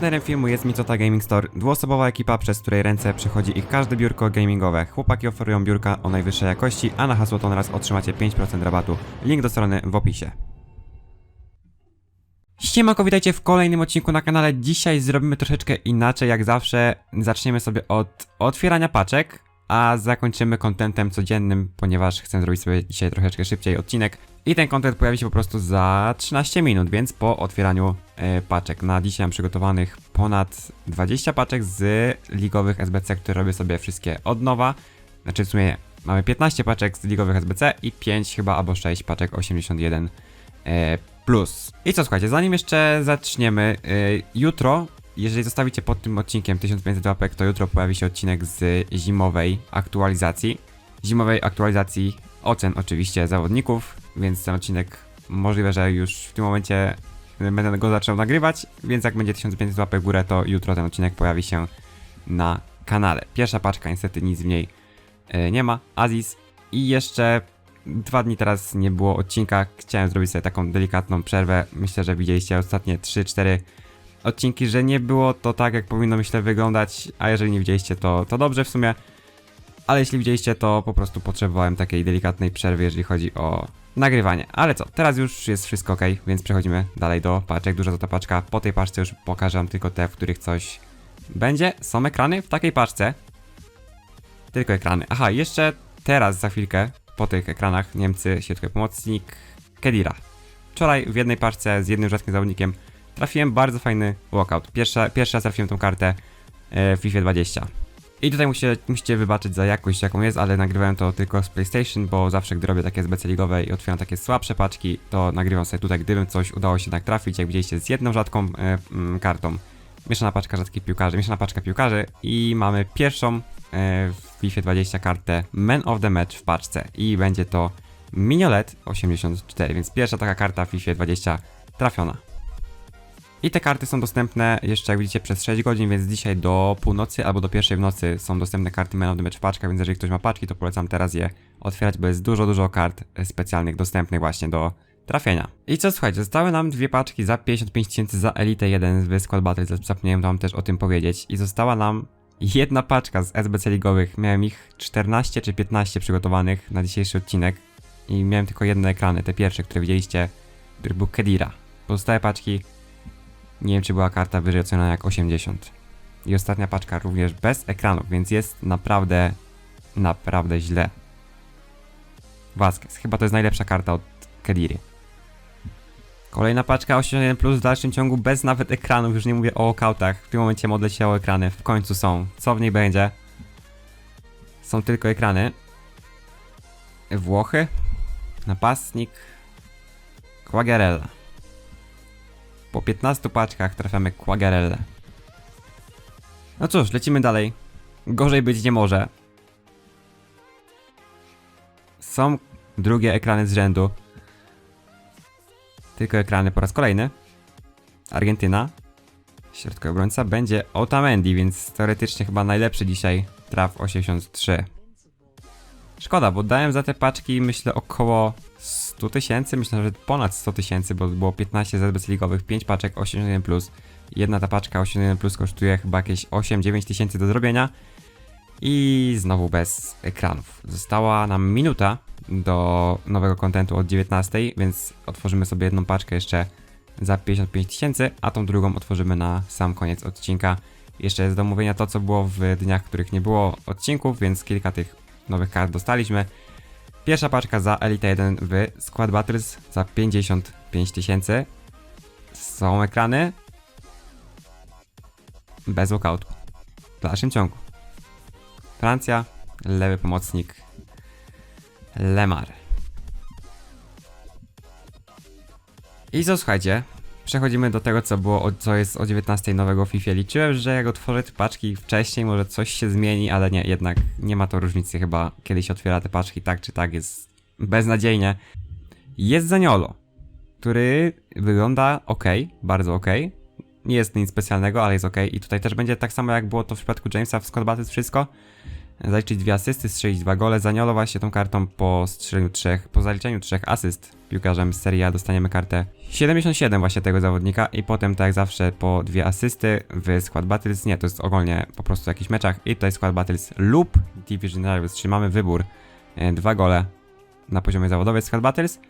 Partnerem filmu jest Micota Gaming Store, dwuosobowa ekipa, przez której ręce przechodzi ich każde biurko gamingowe. Chłopaki oferują biurka o najwyższej jakości, a na hasło Tonras otrzymacie 5% rabatu. Link do strony w opisie. Siemanko, witajcie w kolejnym odcinku na kanale. Dzisiaj zrobimy troszeczkę inaczej, jak zawsze. Zaczniemy sobie od otwierania paczek, a zakończymy kontentem codziennym, ponieważ chcę zrobić sobie dzisiaj troszeczkę szybciej odcinek. I ten kontent pojawi się po prostu za 13 minut, więc po otwieraniu paczek. Na dzisiaj mam przygotowanych ponad 20 paczek z ligowych SBC, które robię sobie wszystkie od nowa. Znaczy w sumie mamy 15 paczek z ligowych SBC i 5 chyba albo 6 paczek 81 e, plus. I co słuchajcie, zanim jeszcze zaczniemy, e, jutro, jeżeli zostawicie pod tym odcinkiem 1500 łapek, to jutro pojawi się odcinek z zimowej aktualizacji. Zimowej aktualizacji ocen oczywiście zawodników, więc ten odcinek możliwe, że już w tym momencie będę go zaczął nagrywać, więc jak będzie 1500 łapek w górę, to jutro ten odcinek pojawi się na kanale. Pierwsza paczka, niestety nic w niej e, nie ma. Aziz i jeszcze dwa dni teraz nie było odcinka. Chciałem zrobić sobie taką delikatną przerwę. Myślę, że widzieliście ostatnie 3-4 odcinki, że nie było to tak, jak powinno myślę wyglądać, a jeżeli nie widzieliście, to, to dobrze w sumie. Ale jeśli widzieliście, to po prostu potrzebowałem takiej delikatnej przerwy, jeżeli chodzi o nagrywanie. Ale co, teraz już jest wszystko ok, więc przechodzimy dalej do paczek. Duża to ta paczka. Po tej paczce już pokażę wam tylko te, w których coś będzie. Są ekrany w takiej paczce. Tylko ekrany. Aha, jeszcze teraz za chwilkę po tych ekranach Niemcy, środkowy pomocnik Kedira. Wczoraj w jednej paczce z jednym rzadkim zawodnikiem trafiłem bardzo fajny walkout. Pierwsza, pierwszy raz trafiłem tą kartę e, w FIFA 20. I tutaj musicie, musicie wybaczyć za jakość jaką jest, ale nagrywałem to tylko z PlayStation, bo zawsze gdy robię takie SBC ligowe i otwieram takie słabsze paczki, to nagrywam sobie tutaj, gdybym coś udało się tak trafić, jak widzieliście z jedną rzadką e, mm, kartą. Mieszana paczka rzadkich piłkarzy, mieszana paczka piłkarzy i mamy pierwszą e, w FIFA 20 kartę Man of the Match w paczce i będzie to Mignolet 84, więc pierwsza taka karta w FIFA 20 trafiona. I te karty są dostępne jeszcze, jak widzicie, przez 6 godzin, więc dzisiaj do północy albo do pierwszej w nocy są dostępne karty Man of the Match w paczkach, więc jeżeli ktoś ma paczki, to polecam teraz je otwierać, bo jest dużo, dużo kart specjalnych dostępnych właśnie do trafienia. I co, słuchajcie, zostały nam dwie paczki za 55 tysięcy za Elite 1 z Squad Battle, zapomniałem wam też o tym powiedzieć. I została nam jedna paczka z SBC ligowych, miałem ich 14 czy 15 przygotowanych na dzisiejszy odcinek. I miałem tylko jedne ekrany, te pierwsze, które widzieliście, który był Kedira. Pozostałe paczki nie wiem, czy była karta wyżej oceniona jak 80. I ostatnia paczka również bez ekranów, więc jest naprawdę, naprawdę źle. Vasquez. Chyba to jest najlepsza karta od Kediry. Kolejna paczka 81 plus w dalszym ciągu bez nawet ekranów, już nie mówię o walkoutach. W tym momencie modle się o ekrany, w końcu są. Co w niej będzie? Są tylko ekrany. Włochy. Napastnik. Quagliarella. Po 15 paczkach trafiamy Quagarelle. No cóż, lecimy dalej. Gorzej być nie może. Są drugie ekrany z rzędu. Tylko ekrany po raz kolejny. Argentyna. Środkowy obrońca będzie Otamendi, więc teoretycznie chyba najlepszy dzisiaj traf 83. Szkoda, bo dałem za te paczki myślę około 100 tysięcy, myślę, że ponad 100 tysięcy, bo było 15 ZBC ligowych, 5 paczek 81+. Jedna ta paczka 81 plus kosztuje chyba jakieś 8-9 tysięcy do zrobienia. I znowu bez ekranów. Została nam minuta do nowego kontentu od 19, więc otworzymy sobie jedną paczkę jeszcze za 55 tysięcy, a tą drugą otworzymy na sam koniec odcinka. Jeszcze jest do omówienia to, co było w dniach, w których nie było odcinków, więc kilka tych nowych kart dostaliśmy. Pierwsza paczka za Elite 1 w Squad Battles za 55 tysięcy. Są ekrany. Bez walkoutu. W dalszym ciągu. Francja, lewy pomocnik Lemar. I co słuchajcie, przechodzimy do tego, co było, co jest o 19 nowego FIFA. Liczyłem, że jak otworzę te paczki wcześniej, może coś się zmieni, ale nie, jednak nie ma to różnicy chyba, kiedy się otwiera te paczki, tak czy tak, jest beznadziejnie. Jest Zaniolo, który wygląda ok, bardzo ok. Nie jest nic specjalnego, ale jest ok. I tutaj też będzie tak samo, jak było to w przypadku Jamesa w Battles wszystko. Zaliczyć dwie asysty, strzelić dwa gole. Zaniolo właśnie tą kartą po strzeleniu trzech, po zaliczeniu trzech asyst piłkarzem z Serie A. Dostaniemy kartę 77 właśnie tego zawodnika i potem tak jak zawsze po dwie asysty w Squad Battles, nie, to jest ogólnie po prostu w jakichś meczach i tutaj Squad Battles lub Division Rivals, czyli mamy wybór, e, dwa gole na poziomie zawodowym Squad Battles,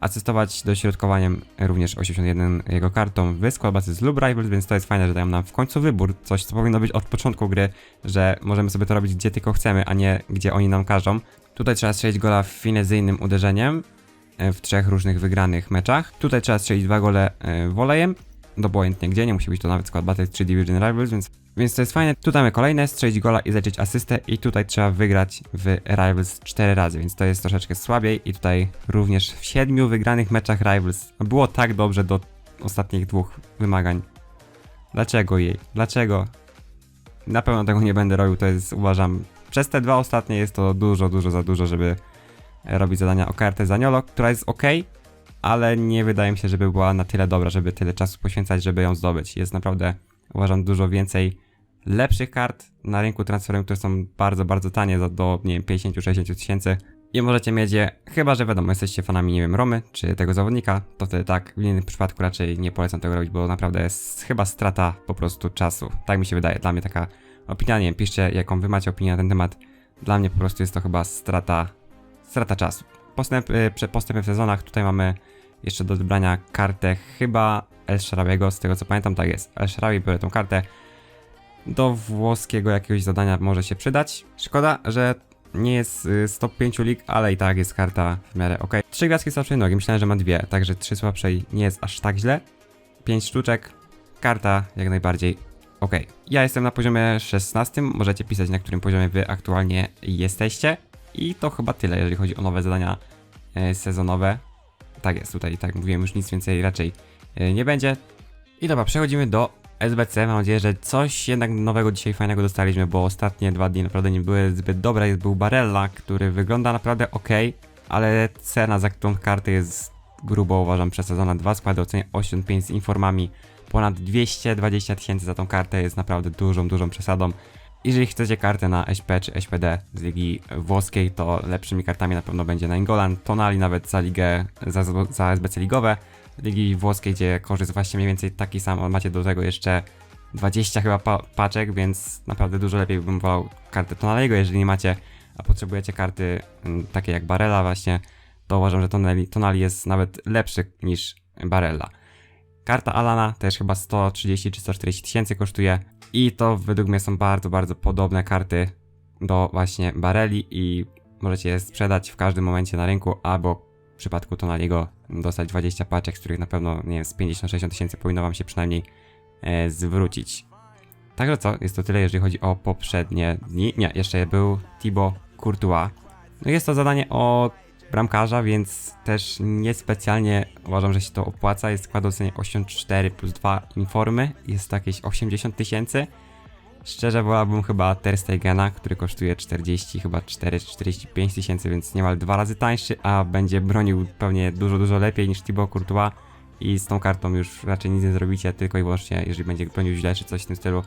asystować dośrodkowaniem również 81 jego kartą w Squad Battles lub Rivals, więc to jest fajne, że dają nam w końcu wybór, coś co powinno być od początku gry, że możemy sobie to robić gdzie tylko chcemy, a nie gdzie oni nam każą. Tutaj trzeba strzelić gola finezyjnym uderzeniem e, w trzech różnych wygranych meczach. Tutaj trzeba strzelić dwa gole e, wolejem, obojętnie gdzie, nie musi być to nawet Squad Battles czy Division Rivals, więc, więc to jest fajne. Tutaj mamy kolejne, strzelić gola i zaliczyć asystę i tutaj trzeba wygrać w Rivals 4 razy, więc to jest troszeczkę słabiej i tutaj również w siedmiu wygranych meczach Rivals było tak dobrze do ostatnich dwóch wymagań. Dlaczego jej? Dlaczego? Na pewno tego nie będę robił, to jest uważam, przez te dwa ostatnie jest to dużo, dużo za dużo, żeby robić zadania o kartę Zaniolo, która jest ok, ale nie wydaje mi się, żeby była na tyle dobra, żeby tyle czasu poświęcać, żeby ją zdobyć. Jest naprawdę, uważam, dużo więcej lepszych kart na rynku transferowym, które są bardzo, bardzo tanie, za do, nie wiem, 50-60 tysięcy. I możecie mieć je, chyba że wiadomo, jesteście fanami, nie wiem, Romy, czy tego zawodnika, to wtedy tak, w innym przypadku raczej nie polecam tego robić, bo naprawdę jest chyba strata po prostu czasu. Tak mi się wydaje, dla mnie taka opinia, nie wiem, piszcie jaką wy macie opinię na ten temat. Dla mnie po prostu jest to chyba strata, strata czasu. Postęp, y, postępy w sezonach, tutaj mamy jeszcze do wybrania kartę chyba El Sharabiego, z tego co pamiętam, tak jest. El Sharabi biorę tą kartę. Do włoskiego jakiegoś zadania może się przydać. Szkoda, że nie jest y, z top 5 lig, ale i tak jest karta w miarę ok. Trzy gwiazdki słabszej nogi, myślałem, że ma dwie, także trzy słabszej nie jest aż tak źle. Pięć sztuczek, karta jak najbardziej ok. Ja jestem na poziomie 16, możecie pisać na którym poziomie wy aktualnie jesteście. I to chyba tyle, jeżeli chodzi o nowe zadania e, sezonowe. Tak jest, tutaj tak mówiłem, już nic więcej raczej e, nie będzie. I dobra, przechodzimy do SBC. Mam nadzieję, że coś jednak nowego dzisiaj fajnego dostaliśmy, bo ostatnie dwa dni naprawdę nie były zbyt dobre. Jest był Barella, który wygląda naprawdę ok, ale cena za tą kartę jest grubo uważam przesadzona. Dwa składy ocenię 85 z informami. Ponad 220 tysięcy za tą kartę jest naprawdę dużą, dużą przesadą. Jeżeli chcecie kartę na SP czy SPD z ligi włoskiej, to lepszymi kartami na pewno będzie Nainggolan, Tonali nawet za ligę, za, za SBC ligowe. Ligi włoskiej, gdzie koszt jest właśnie mniej więcej taki sam, macie do tego jeszcze 20 chyba pa paczek, więc naprawdę dużo lepiej bym wolał kartę Tonaliego, jeżeli nie macie, a potrzebujecie karty takie jak Barella właśnie, to uważam, że Tonali, Tonali jest nawet lepszy niż Barella. Karta Alana też chyba 130 czy 140 tysięcy kosztuje i to według mnie są bardzo, bardzo podobne karty do właśnie Bareli i możecie je sprzedać w każdym momencie na rynku albo w przypadku Tonaliego dostać 20 paczek, z których na pewno, nie wiem, z 50-60 tysięcy powinno wam się przynajmniej e, zwrócić. Także co, jest to tyle, jeżeli chodzi o poprzednie dni. Nie, jeszcze był Thibaut Courtois. No jest to zadanie o bramkarza, więc też niespecjalnie uważam, że się to opłaca. Jest skład ocenie 84 plus 2 informy, jest to jakieś 80 tysięcy. Szczerze wolałbym chyba Ter Stegena, który kosztuje 40, chyba 4 czy 45 tysięcy, więc niemal dwa razy tańszy, a będzie bronił pewnie dużo, dużo lepiej niż Thibaut Courtois i z tą kartą już raczej nic nie zrobicie, tylko i wyłącznie jeżeli będzie bronił źle czy coś w tym stylu,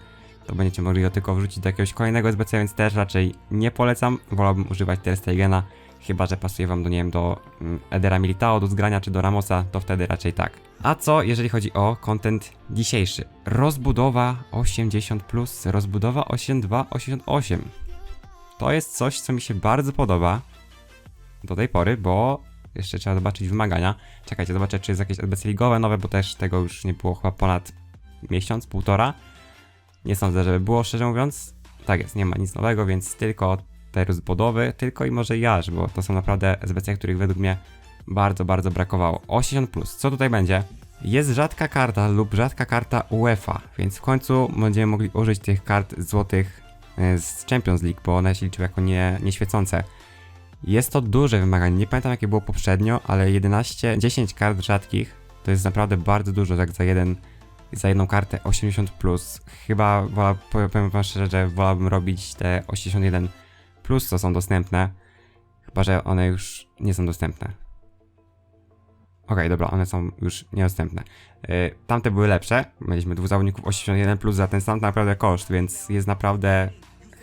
to będziecie mogli go tylko wrzucić do jakiegoś kolejnego SBC, więc też raczej nie polecam. Wolałbym używać Ter Stegena, chyba że pasuje wam do, nie wiem, do mm, Edera Militao, do zgrania czy do Ramosa, to wtedy raczej tak. A co jeżeli chodzi o content dzisiejszy? Rozbudowa 80, rozbudowa 8288. To jest coś, co mi się bardzo podoba do tej pory, bo jeszcze trzeba zobaczyć wymagania. Czekajcie, zobaczę, czy jest jakieś SBC ligowe nowe, bo też tego już nie było chyba ponad miesiąc, półtora. Nie sądzę, żeby było, szczerze mówiąc. Tak jest, nie ma nic nowego, więc tylko te rozbudowy, tylko i może jaż, bo to są naprawdę SBC, których według mnie bardzo, bardzo brakowało. 80+, plus. co tutaj będzie? Jest rzadka karta lub rzadka karta UEFA, więc w końcu będziemy mogli użyć tych kart złotych e, z Champions League, bo one się liczą jako nie, nieświecące. Jest to duże wymaganie, nie pamiętam jakie było poprzednio, ale 11, 10 kart rzadkich to jest naprawdę bardzo dużo, jak za jeden za jedną kartę 80+. Plus. Chyba wola, powiem wam szczerze, że wolałbym robić te 81+, plus, co są dostępne. Chyba, że one już nie są dostępne. Okej, dobra, one są już niedostępne. Yy, tamte były lepsze. Mieliśmy dwóch zawodników 81 plus za ten sam naprawdę koszt, więc jest naprawdę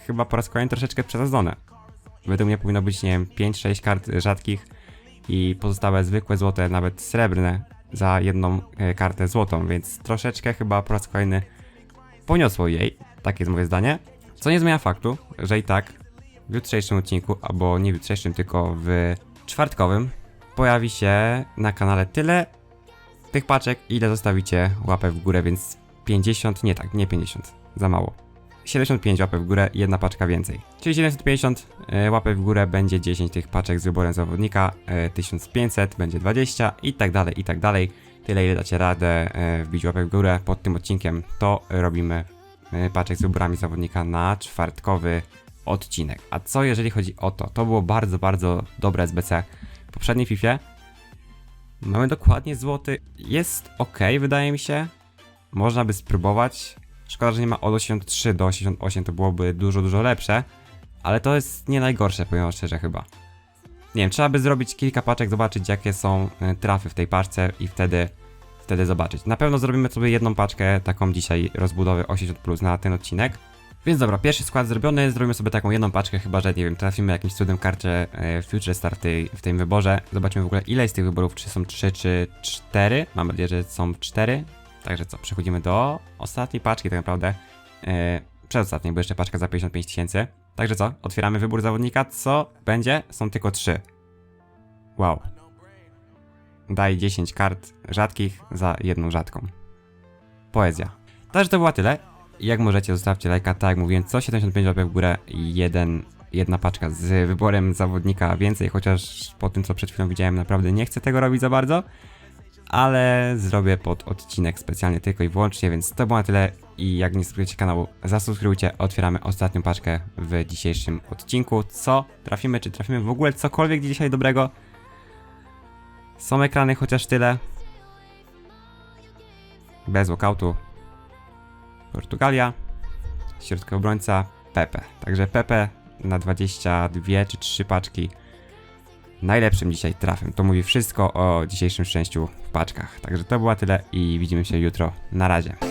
chyba po raz kolejny troszeczkę przesadzone. Według mnie powinno być, nie wiem, 5-6 kart rzadkich i pozostałe zwykłe złote, nawet srebrne za jedną e, kartę złotą, więc troszeczkę chyba po raz kolejny poniosło jej, takie jest moje zdanie. Co nie zmienia faktu, że i tak w jutrzejszym odcinku, albo nie w jutrzejszym, tylko w czwartkowym, pojawi się na kanale tyle tych paczek, ile zostawicie łapę w górę, więc 50, nie tak, nie 50, za mało. 75 łapek w górę, jedna paczka więcej. Czyli 750 e, łapek w górę będzie 10 tych paczek z wyborem zawodnika, e, 1500 będzie 20 i tak dalej, i tak dalej. Tyle ile dacie radę e, wbić łapek w górę pod tym odcinkiem, to robimy e, paczek z wyborami zawodnika na czwartkowy odcinek. A co jeżeli chodzi o to? To było bardzo, bardzo dobre SBC w poprzedniej FIFA. Mamy dokładnie złoty. Jest ok, wydaje mi się. Można by spróbować. Szkoda, że nie ma od 83 do 88, to byłoby dużo, dużo lepsze. Ale to jest nie najgorsze, powiem szczerze chyba. Nie wiem, trzeba by zrobić kilka paczek, zobaczyć jakie są e, trafy w tej paczce i wtedy, wtedy zobaczyć. Na pewno zrobimy sobie jedną paczkę, taką dzisiaj rozbudowy 80 plus na ten odcinek. Więc dobra, pierwszy skład zrobiony, zrobimy sobie taką jedną paczkę, chyba że nie wiem, trafimy jakimś cudem karcie Future Star w, tej, w tym wyborze. Zobaczymy w ogóle ile jest tych wyborów, czy są 3 czy 4. Mam nadzieję, że są 4. Także co, przechodzimy do ostatniej paczki tak naprawdę. E, przedostatniej, bo jeszcze paczka za 55 tysięcy. Także co, otwieramy wybór zawodnika, co będzie? Są tylko 3. Wow. Daj 10 kart rzadkich za jedną rzadką. Poezja. Także to była tyle. Jak możecie, zostawcie lajka, tak jak mówiłem, co 75 łapek w górę jeden, jedna paczka z wyborem zawodnika więcej, chociaż po tym, co przed chwilą widziałem, naprawdę nie chcę tego robić za bardzo, ale zrobię pod odcinek specjalnie tylko i wyłącznie, więc to było na tyle i jak nie subskrybujecie kanału, zasubskrybujcie, otwieramy ostatnią paczkę w dzisiejszym odcinku, co trafimy, czy trafimy w ogóle cokolwiek dzisiaj dobrego. Są ekrany, chociaż tyle. Bez walkoutu, Portugalia, środkowy obrońca Pepe. Także Pepe na 22 czy 3 paczki najlepszym dzisiaj trafem. To mówi wszystko o dzisiejszym szczęściu w paczkach. Także to było tyle i widzimy się jutro. Na razie.